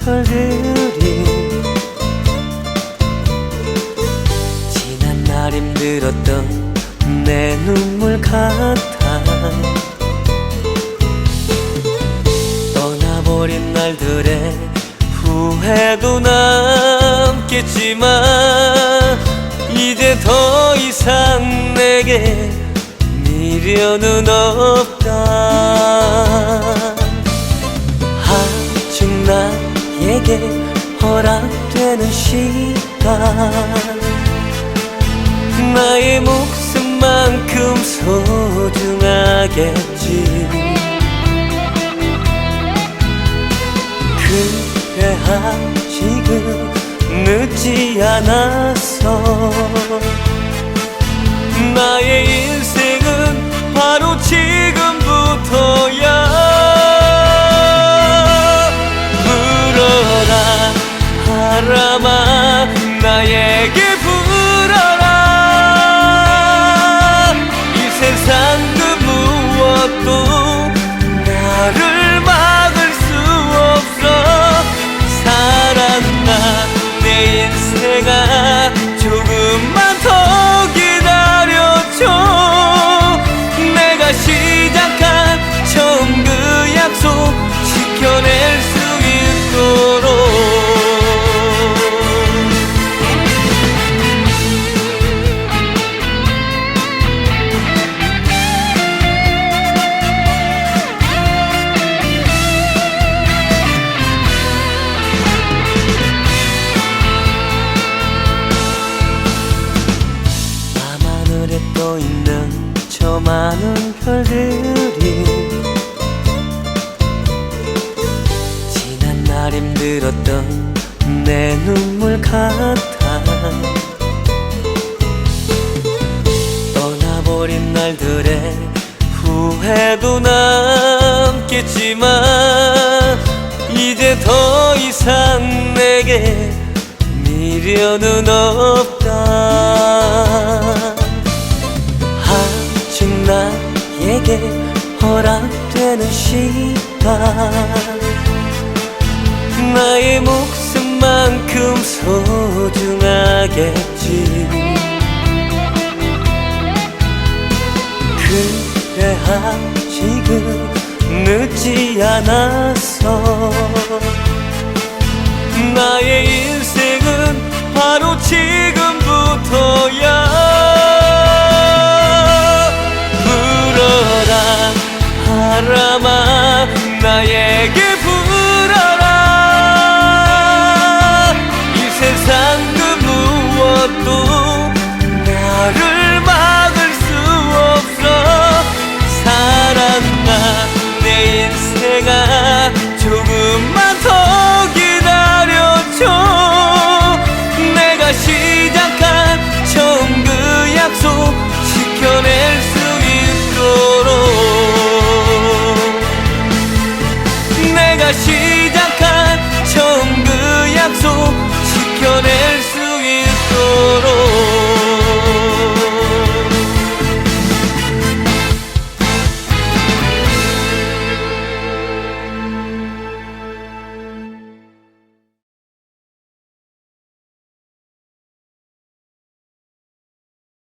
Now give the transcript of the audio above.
별들이 지난 날 힘들었던 내 눈물 같아 떠나버린 날들의 후회도 남겠지만 이제 더 이상 내게 미련은 없다 되는 시간. 나의 목숨만큼 소중하겠지. 그래 아직은 늦지 않았어 많은 별들이 지난 날 힘들었던 내 눈물 같아 떠나버린 날들의 후회도 남겠지만 이제 더 이상 내게 미련은 없다 나에게 허락되는 시간. 나의 목숨만큼 소중하겠지. 그래 아직은 늦지 않았어 나의 인생은 바로 지금부터야 seguir. 시작한 처음 그 약속 지켜낼 수 있도록.